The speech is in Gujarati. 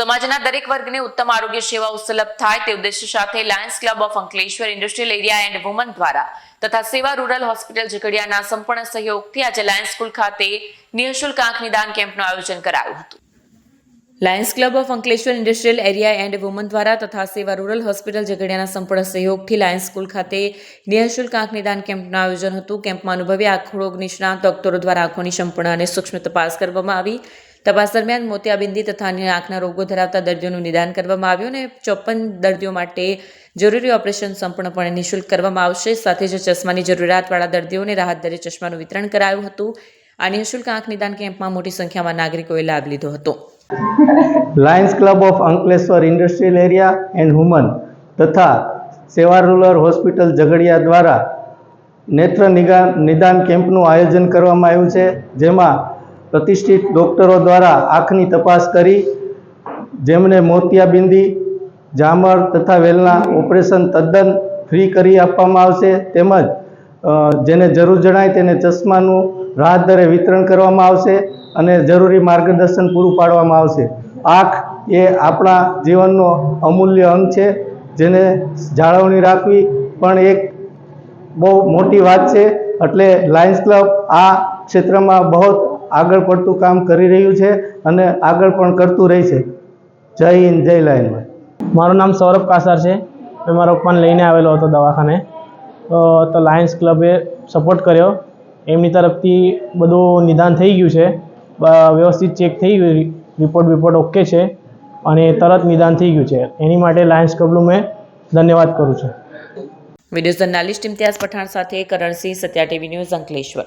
સમાજના દરેક વર્ગને ઉત્તમ આરોગ્ય સેવાઓ સુલભ થાય તે ઉદ્દેશ્ય સાથે lions club of Ankleshwar industrial area and woman દ્વારા તથા સેવા રૂરલ હોસ્પિટલ ઝઘડિયાના સંપૂર્ણ સહયોગથી આજે લાયન્સ સ્કૂલ ખાતે નિઃશુલ્ક આંખ નિદાન કેમ્પનું આયોજન કરાયું હતું. Lions club of Ankleshwar industrial area and woman દ્વારા તથા સેવા રૂરલ હોસ્પિટલ ઝઘડિયાના સંપૂર્ણ સહયોગથી લાયન્સ સ્કૂલ ખાતે નિઃશુલ્ક આંખ નિદાન કેમ્પનું આયોજન હતું. કેમ્પમાં અનુભવી આંખ રોગ નિષ્ણાત ડોક્ટરો દ્વારા આંખોની સંપૂર્ણ અને સૂક્ષ્મ તપાસ કરવામાં આવી. તપાસ દરમિયાન મોતિયાબિંદી તથા અન્ય આંખના રોગો ધરાવતા દર્દીઓનું નિદાન કરવામાં આવ્યું અને ચોપન દર્દીઓ માટે જરૂરી ઓપરેશન સંપૂર્ણપણે નિઃશુલ્ક કરવામાં આવશે. સાથે જ ચશ્માની જરૂરિયાતવાળા દર્દીઓને રાહત દરે ચશ્માનું વિતરણ કરાયું હતું. આ નિઃશુલ્ક આંખ નિદાન કેમ્પમાં મોટી સંખ્યામાં નાગરિકોએ લાભ લીધો હતો. Lions club of Ankleshwar industrial area and woman તથા સેવા રૂરલ હોસ્પિટલ ઝઘડિયા દ્વારા નેત્ર નિદાન કેમ્પનું આયોજન કરવામાં આવ્યું છે. જેમાં પ્રતિષ્ઠિત ડૉક્ટરો દ્વારા આંખની તપાસ કરી, જેમને મોતિયાબિંદી જામર તથા વેલના ઓપરેશન તદ્દન ફ્રી કરી આપવામાં આવશે, તેમજ જેને જરૂર જણાય તેને ચશ્માનું રાહત દરે વિતરણ કરવામાં આવશે અને જરૂરી માર્ગદર્શન પૂરું પાડવામાં આવશે. આંખ એ આપણા જીવનનો અમૂલ્ય અંગ છે, જેને જાળવણી રાખવી પણ એક બહુ મોટી વાત છે, એટલે લાયન્સ ક્લબ આ ક્ષેત્રમાં બહુ આગળ પડતું કામ કરી રહ્યું છે અને આગળ પણ કરતું રહેશે જય હિન્દ જય લાયન મારું નામ સૌરભ કાસાર છે. મેં મારો પપ્પાને લઈને આવેલો હતો દવાખાને. તો તો લાયન્સ ક્લબે સપોર્ટ કર્યો. એમની તરફથી બધું નિદાન થઈ ગયું છે. વ્યવસ્થિત ચેક થઈ ગયું રિપોર્ટ બિપોર્ટ ઓકે છે અને તરત નિદાન થઈ ગયું છે. એની માટે લાયન્સ ક્લબનું મેં ધન્યવાદ કરું છું. વીડિયો જર્નાલિસ્ટ ઇમ્તિયાઝ પઠાણ સાથે કરણસિંહ સત્યા ટીવી ન્યૂઝ અંકલેશ્વર.